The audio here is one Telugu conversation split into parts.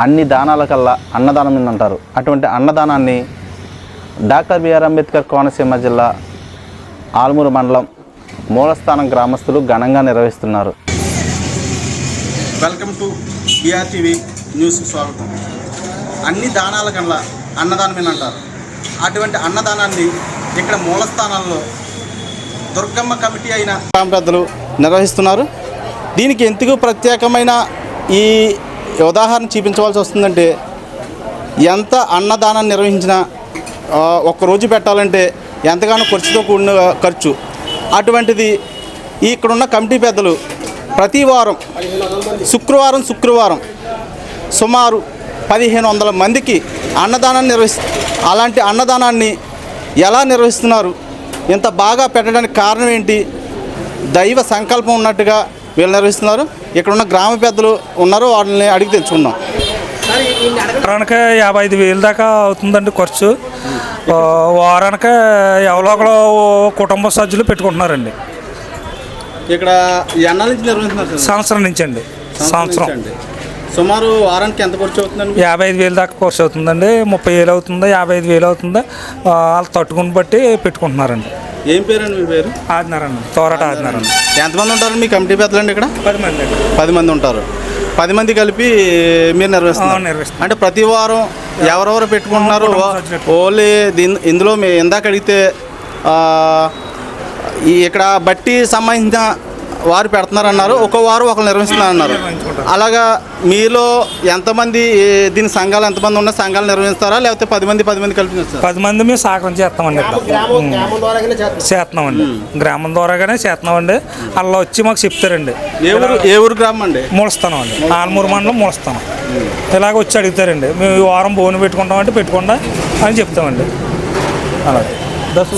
అన్ని దానాల కల్లా అన్నదానం అని అంటారు. అటువంటి అన్నదానాన్ని doctor B R Ambedkar Konaseema జిల్లా ఆల్మూరు మండలం మూలస్థానం గ్రామస్తులు ఘనంగా నిర్వహిస్తున్నారు. వెల్కమ్ టు బీఆర్టీవీ న్యూస్ స్వాగతం. అన్ని దానాల కన్నా అన్నదానమేన అంటారు. అటువంటి అన్నదానాన్ని ఇక్కడ మూలస్థానాల్లో దుర్గమ్మ కమిటీ అయిన గ్రామ పెద్దలు నిర్వహిస్తున్నారు. దీనికి ఎందుకు ప్రత్యేకమైన ఈ ఉదాహరణ చూపించవలసి వస్తుందంటే ఎంత అన్నదానం నిర్వహించినా ఒక్కరోజు ఒక్క రోజు పెట్టాలంటే ఎంతగానో ఖర్చుతో కూడిన ఖర్చు. అటువంటిది ఇక్కడున్న కమిటీ పెద్దలు ప్రతి వారం శుక్రవారం శుక్రవారం సుమారు పదిహేను వందల మందికి అన్నదానాన్ని నిర్వహిస్తు అలాంటి అన్నదానాన్ని ఎలా నిర్వహిస్తున్నారు ఇంత బాగా పెట్టడానికి కారణం ఏంటి దైవ సంకల్పం ఉన్నట్టుగా వీళ్ళు నిర్వహిస్తున్నారు ఇక్కడున్న గ్రామ పెద్దలు ఉన్నారు వాళ్ళని అడిగి తెచ్చుకుందాం వారానికి యాభై ఐదు వేలు దాకా అవుతుందండి ఖర్చు. వారానికి ఎవరో ఒకరు కుటుంబ సభ్యులు పెట్టుకుంటున్నారండి. ఇక్కడ ఎన్నాల నుంచి నిర్వహిస్తున్నారు సార్? సంవత్సరం నుంచి అండి సంవత్సరం. సుమారు వారానికి ఎంత ఖర్చు అవుతుందండి? యాభై ఐదు వేలు దాకా ఖర్చు అవుతుందండి. ముప్పై వేలు అవుతుందా యాభై ఐదు వేలు అవుతుందా? వాళ్ళు తట్టుకుని బట్టి పెట్టుకుంటున్నారండి. ఏం పేరండి మీ పేరు? ఆదినారండి తోరట ఆదినారండి ఎంతమంది ఉంటారు? మీ కమిటీ పెద్దలండి ఇక్కడ? పది మంది అండి. పది మంది ఉంటారు. పది మంది కలిపి మీరు నిర్వహిస్తున్నారు. నిర్వహిస్తున్నాం. అంటే ప్రతి వారం ఎవరెవరు పెట్టుకుంటున్నారు. ఓన్లీ దీని ఇందులో మీ ఇందాక అడిగితే ఇక్కడ బట్టి సంబంధించిన వారు పెడుతున్నారన్నారు ఒక వారం ఒకరు నిర్వహిస్తున్నారన్నారు. అలాగా మీలో ఎంతమంది దీని సంఘాలు ఎంతమంది ఉన్న సంఘాలు నిర్వహిస్తారా? లేకపోతే పది మంది పది మంది కలిపి చేస్తారా? పది మంది మేము సహకారం చేస్తామండి. చేస్తున్నామండి. గ్రామం ద్వారాగానే చేస్తున్నామండి. అలా వచ్చి మాకు చెప్తారండి. ఏ ఊరు ఏ ఊరు గ్రామం అండి? మూలస్థానం అండి. ఆల్మూరు మండలం మూలస్థానం. ఇలాగ వచ్చి అడుగుతారండి. మేము ఈ వారం బోను పెట్టుకుంటామంటే పెట్టుకుండా అని చెప్తామండి. అలాగే.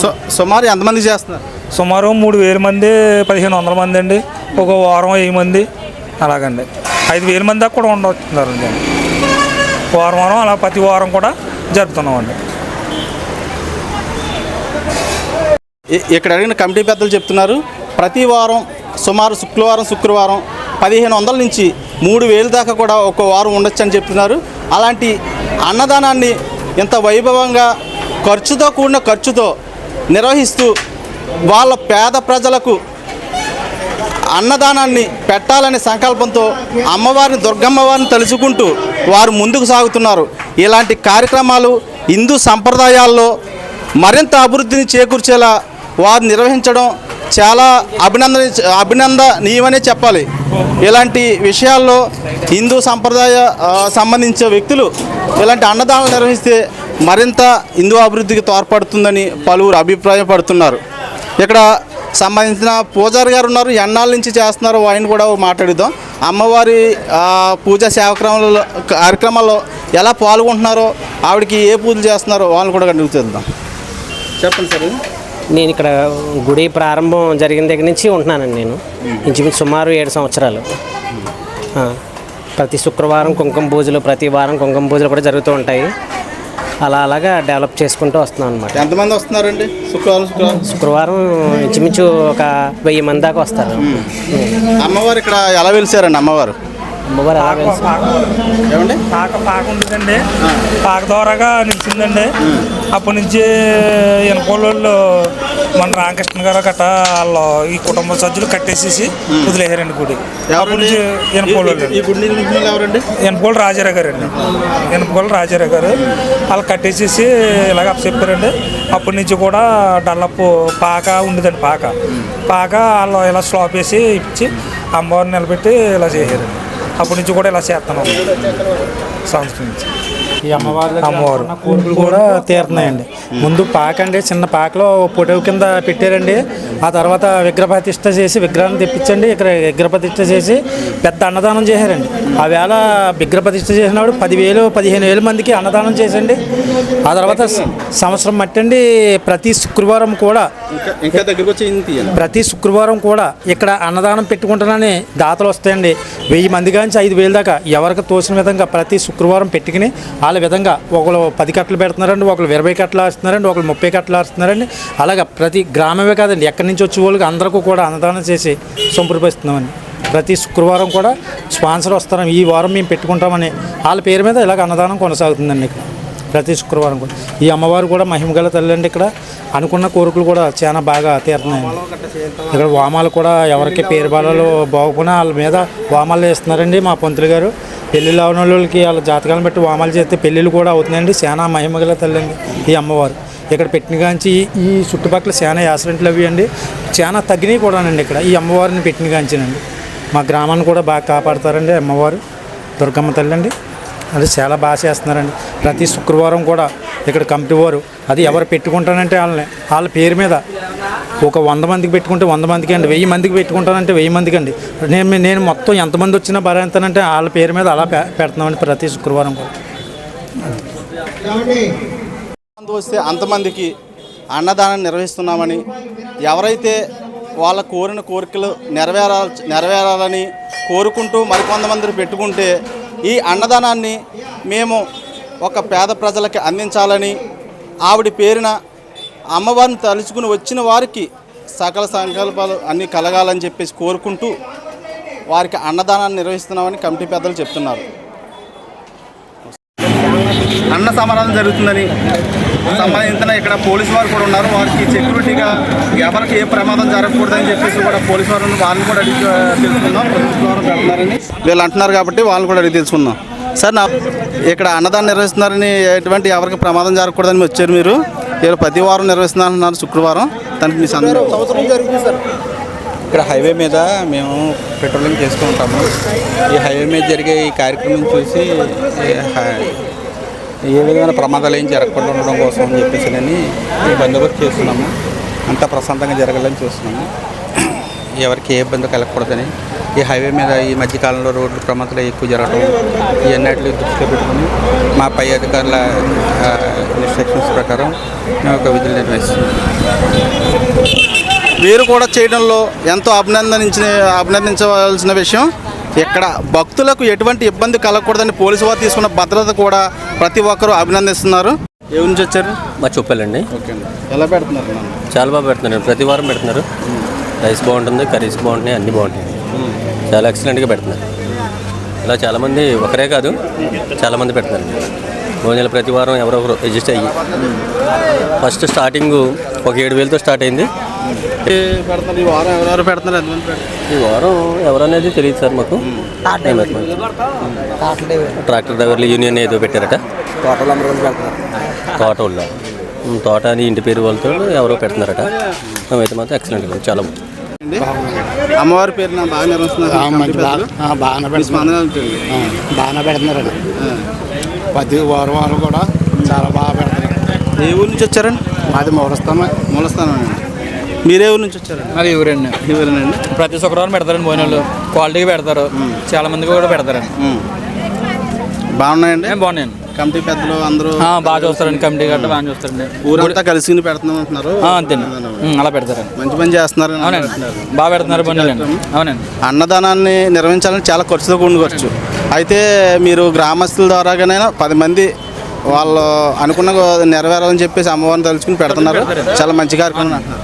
సు- సుమారు ఎంతమంది చేస్తున్నారు? సుమారు మూడు వేల మంది పదిహేను వందల మంది అండి. ఒక వారం వెయ్యి మంది అలాగండి. ఐదు వేల మంది దాకా కూడా ఉండవచ్చున్నారండి వారం వారం అలా ప్రతి వారం కూడా జరుపుతున్నామండి. ఇక్కడ అడిగిన కమిటీ పెద్దలు చెప్తున్నారు ప్రతి వారం సుమారు శుక్రవారం శుక్రవారం పదిహేను వందల నుంచి మూడు వేలు దాకా కూడా ఒక వారం ఉండొచ్చు అని చెప్తున్నారు. అలాంటి అన్నదానాన్ని ఇంత వైభవంగా ఖర్చుతో కూడిన ఖర్చుతో నిర్వహిస్తూ వాళ్ళ పేద ప్రజలకు అన్నదానాన్ని పెట్టాలనే సంకల్పంతో అమ్మవారిని దుర్గమ్మవారిని తలుచుకుంటూ వారు ముందుకు సాగుతున్నారు. ఇలాంటి కార్యక్రమాలు హిందూ సంప్రదాయాల్లో మరింత అభివృద్ధిని చేకూర్చేలా వారు నిర్వహించడం చాలా అభినందన అభినందనీయమనే చెప్పాలి. ఇలాంటి విషయాల్లో హిందూ సంప్రదాయ సంబంధించిన వ్యక్తులు ఇలాంటి అన్నదానాలు నిర్వహిస్తే మరింత హిందూ అభివృద్ధికి తోడ్పడుతుందని పలువురు అభిప్రాయపడుతున్నారు. ఇక్కడ సంబంధించిన పూజారి గారు ఉన్నారు ఎన్నాళ్ళ నుంచి చేస్తున్నారు ఆయన కూడా మాట్లాడిద్దాం. అమ్మవారి పూజా సేవక్రమంలో కార్యక్రమాల్లో ఎలా పాల్గొంటున్నారో ఆవిడకి ఏ పూజలు చేస్తున్నారో వాళ్ళని కూడా అడుగు చెప్పండి సార్. నేను ఇక్కడ గుడి ప్రారంభం జరిగిన దగ్గర నుంచి ఉంటున్నానండి నేను. ఇంచుమించు సుమారు ఏడు సంవత్సరాలు. ప్రతి శుక్రవారం కుంకుమ పూజలు ప్రతి వారం కుంకుమ పూజలు కూడా జరుగుతూ ఉంటాయి. అలా అలాగా డెవలప్ చేసుకుంటూ వస్తున్నాం అనమాట ఎంతమంది వస్తున్నారండి? శుక్రవారం శుక్రవారం. శుక్రవారం ఇంచుమించు ఒక వెయ్యి మంది దాకా వస్తారు. అమ్మవారు ఇక్కడ ఎలా వెలిసారండి అమ్మవారు? అమ్మవారు ఎలా వెలిసి ఏమండి? పాక పాక ఉండదండి పాక ద్వారాగా నిలిచిందండి. అప్పటి నుంచి ఎనకోళ్ళు మన రామకృష్ణ గారు గట్ట వాళ్ళు ఈ కుటుంబ సభ్యులు కట్టేసేసి వదిలేసారండి గుడి. అప్పటి నుంచి ఎవరండి ఎనపోలు రాజారావు గారు అండి ఎనపోలు రాజారావు గారు. వాళ్ళు కట్టేసేసి ఇలాగ చెప్పారండి అప్పటి నుంచి కూడా డల్లపు పాక ఉండదండి పాక. పాక వాళ్ళు ఇలా స్లాప్ వేసి ఇచ్చి అమ్మవారిని నిలబెట్టి ఇలా చేశారండి. అప్పటి నుంచి కూడా ఇలా చేస్తున్నాం. సంవత్సరం నుంచి. అమ్మవారి కోరికలు కూడా తీరుతున్నాయండి. ముందు పాక అండి చిన్న పాకలో పొడవు కింద పెట్టారండి. ఆ తర్వాత విగ్రహప్రతిష్ఠ చేసి విగ్రహాన్ని తెప్పించండి. ఇక్కడ విగ్రహప్రతిష్ఠ చేసి పెద్ద అన్నదానం చేశారండి. ఆ వేళ విగ్రహప్రతిష్ఠ చేసినప్పుడు పదివేలు పదిహేను వేల మందికి అన్నదానం చేసండి. ఆ తర్వాత సంవత్సరం మట్టండి ప్రతి శుక్రవారం కూడా ఇంకా ప్రతి శుక్రవారం కూడా ఇక్కడ అన్నదానం పెట్టుకుంటానని దాతలు వస్తాయండి. వెయ్యి మంది కాంచి ఐదు వేలు దాకా ఎవరికి తోచిన విధంగా ప్రతి శుక్రవారం పెట్టుకుని వాళ్ళ విధంగా ఒకరు పది కట్టలు పెడుతున్నారండి ఒకరు ఇరవై కట్టలు ఆడుతున్నారండి ఒకరు ముప్పై కట్టలు ఆడుతున్నారండి అలాగా ప్రతి గ్రామమే కాదండి ఎక్కడి నుంచి వచ్చే వాళ్ళకి అందరికీ కూడా అన్నదానం చేసి సంప్రదిస్తున్నామండి. ప్రతి శుక్రవారం కూడా స్పాన్సర్ వస్తాం ఈ వారం మేము పెట్టుకుంటామని వాళ్ళ పేరు మీద ఇలాగ అన్నదానం కొనసాగుతుందండి ఇక్కడ. ప్రతి శుక్రవారం కూడా. ఈ అమ్మవారు కూడా మహిమగల తల్లి అండి ఇక్కడ. అనుకున్న కోరికలు కూడా చాలా బాగా తీరుతున్నాయండి. ఇక్కడ వామాలు కూడా ఎవరికి పేరు బాలలో బాగుపోయినా వాళ్ళ మీద వామాలు వేస్తున్నారండి మా పంతులు గారు. పెళ్ళిళ్ళు అవన వాళ్ళకి వాళ్ళ జాతకాలను బట్టి వామాలు చేస్తే పెళ్ళిళ్ళు కూడా అవుతున్నాయండి. చాలా మహిమగల తల్లి అండి ఈ అమ్మవారు. ఇక్కడ పెట్టిన కాంచి ఈ చుట్టుపక్కల చాలా యాక్సిడెంట్లు అవి అండి. చాలా తగ్గినాయి కూడానండి ఇక్కడ. ఈ అమ్మవారిని పెట్టిన కాంచినండి. మా గ్రామాన్ని కూడా బాగా కాపాడతారండి అమ్మవారు దుర్గమ్మ తల్లి అండి అది చాలా బాగా చేస్తున్నారండి. ప్రతి శుక్రవారం కూడా ఇక్కడ కమిటీ వారు అది ఎవరు పెట్టుకుంటానంటే వాళ్ళని వాళ్ళ పేరు మీద ఒక వంద మందికి పెట్టుకుంటే వంద మందికి అండి వెయ్యి మందికి పెట్టుకుంటానంటే వెయ్యి మందికి అండి. నేను నేను మొత్తం ఎంతమంది వచ్చినా భరించానంటే వాళ్ళ పేరు మీద అలా పె- పెడుతున్నామండి ప్రతి శుక్రవారం కూడా. మంది వస్తే అంతమందికి అన్నదానం నిర్వహిస్తున్నామని ఎవరైతే వాళ్ళ కోరిన కోరికలు నెరవేరా నెరవేరాలని కోరుకుంటూ మరికొంతమందిని పెట్టుకుంటే ఈ అన్నదానాన్ని మేము ఒక పేద ప్రజలకి అందించాలని ఆవిడ పేరిన అమ్మవారిని తలుచుకుని వచ్చిన వారికి సకల సంకల్పాలు అన్నీ కలగాలని చెప్పేసి కోరుకుంటూ వారికి అన్నదానాన్ని నిర్వహిస్తున్నామని కమిటీ పెద్దలు చెప్తున్నారు. అన్న సమరం జరుగుతుందని సంబంధించిన ఇక్కడ పోలీసు వారు కూడా ఉన్నారు. వారికి సెక్యూరిటీగా ఎవరికి ఏ ప్రమాదం జరగకూడదని చెప్పేసి కూడా పోలీసు వారు వాళ్ళని కూడా అడిగి తెలుసుకుందాం. పెడుతున్నారని వీళ్ళు అంటున్నారు కాబట్టి వాళ్ళని కూడా అడిగి తెలుసుకుందాం. సార్ నా ఇక్కడ అన్నదానం నిర్వహిస్తున్నారని ఎటువంటి ఎవరికి ప్రమాదం జరగకూడదని వచ్చారు మీరు? వీళ్ళు ప్రతి వారం నిర్వహిస్తున్నారు శుక్రవారం. దానికి మీ సందర్భం ఇక్కడ హైవే మీద మేము పెట్రోలింగ్ చేస్తూ ఉంటాము. ఈ హైవే మీద జరిగే ఈ కార్యక్రమం చూసి ఏ విధమైన ప్రమాదాలు ఏం జరగకుండా ఉండడం కోసం అని చెప్పేసి నేను ఈ బందోబస్తు చేస్తున్నాము. అంతా ప్రశాంతంగా జరగాలని చూస్తున్నాము. ఎవరికి ఏ ఇబ్బంది కలగకూడదని ఈ హైవే మీద ఈ మధ్యకాలంలో రోడ్లు ప్రమాదాలు ఎక్కువ జరగడం ఇవన్నీ దృష్టిలో పెట్టుకుని మా పై అధికారుల ఇన్స్ట్రక్షన్స్ ప్రకారం మేము ఒక విధులు నిర్వహిస్తున్నాం మీరు కూడా చేయడంలో ఎంతో అభినందించిన అభినందించవలసిన విషయం ఇక్కడ భక్తులకు ఎటువంటి ఇబ్బంది కలగకూడదని పోలీసు వారు తీసుకున్న భద్రత కూడా ప్రతి ఒక్కరూ అభినందిస్తున్నారు. ఏ నుంచి వచ్చారు? మా ఓకే అండి. ఎలా పెడుతున్నారు చాలా బాగా పెడుతున్నారు. ప్రతి వారం పెడుతున్నారు. రైస్ బాగుంటుంది కర్రీస్ బాగుంటున్నాయి అన్నీ బాగుంటాయి. చాలా ఎక్సలెంట్గా పెడుతున్నారు. ఇలా చాలామంది ఒకరే కాదు చాలామంది పెడుతున్నారు. భోజనాలు ప్రతి వారం ఎవరో ఒకరు అడ్జస్ట్ అయ్యి. ఫస్ట్ స్టార్టింగ్ ఒక ఏడు వేలతో స్టార్ట్ అయింది. పెడుతున్నారు? ఈ వారం ఎవరెవరు పెడుతున్నారు? ఎంతమంది పెడుతున్నారు? ఈ వారం ఎవరనేది తెలియదు సార్ మాకు. ట్రాక్టర్ డ్రైవర్లు. యూనియన్ ఏదో పెట్టారట. తోట వాళ్ళు తోట అని ఇంటి పేరు వాళ్ళతో ఎవరో పెడుతున్నారట. మేమైతే మాత్రం ఎక్సలెంట్గా చాలా బాగుంది. అమ్మవారి పేరున బాగా నిర్వహిస్తున్నారు. బాగానే ఉంటుంది బాగానే పెడుతున్నారండి. ప్రతి వారం వారం కూడా చాలా బాగా పెడతారు ఏ ఊరు నుంచి వచ్చారండి? మాది మూలస్థానం. మూలస్థానం అండి. మీరే ఊరు నుంచి వచ్చారండి? మరి ఊరండి. ఎవరేనండి ప్రతి శుక్రవారం పెడతారండి భోజనాలు. క్వాలిటీగా పెడతారు. చాలా మందికి కూడా పెడతారండి. బాగున్నాయండి? బాగున్నాయండి. కమిటీ పెద్దలు అందరూ బాగా చూస్తారండి. కమిటీ గట్రా బాగా చూస్తారండి. ఊరంతా కలిసి పెడుతున్నాం అంటున్నారు. ఉమ్, అలా పెడతారండి. మంచి పని చేస్తున్నారు అవునండి. బాగా పెడుతున్నారు భోజనాలు. అవునండి. అన్నదానాన్ని నిర్వహించాలని చాలా ఖర్చుతో కూడిన ఖర్చు. అయితే మీరు గ్రామస్తుల ద్వారాగానైనా పది మంది వాళ్ళు అనుకున్న నెరవేరాలని చెప్పేసి అమ్మవారిని తలుచుకుని పెడుతున్నారు. చాలా మంచి కార్యక్రమం అంటున్నారు.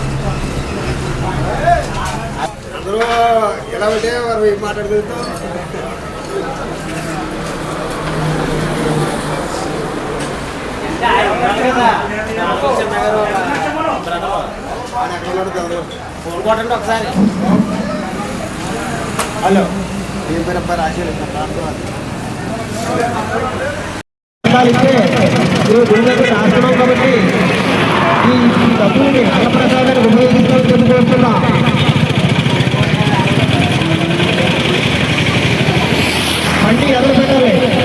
అందరూ ఎలా ఉంటే వారు మాట్లాడుకుంటాం ఫోన్ ఒకసారి హలో. ఏం పేరు అబ్బాయి రాశారు రాష్ట్రం కాబట్టి ఈ చెప్పుకుంటున్నా అన్ని ఎదురు పెట్టాలి.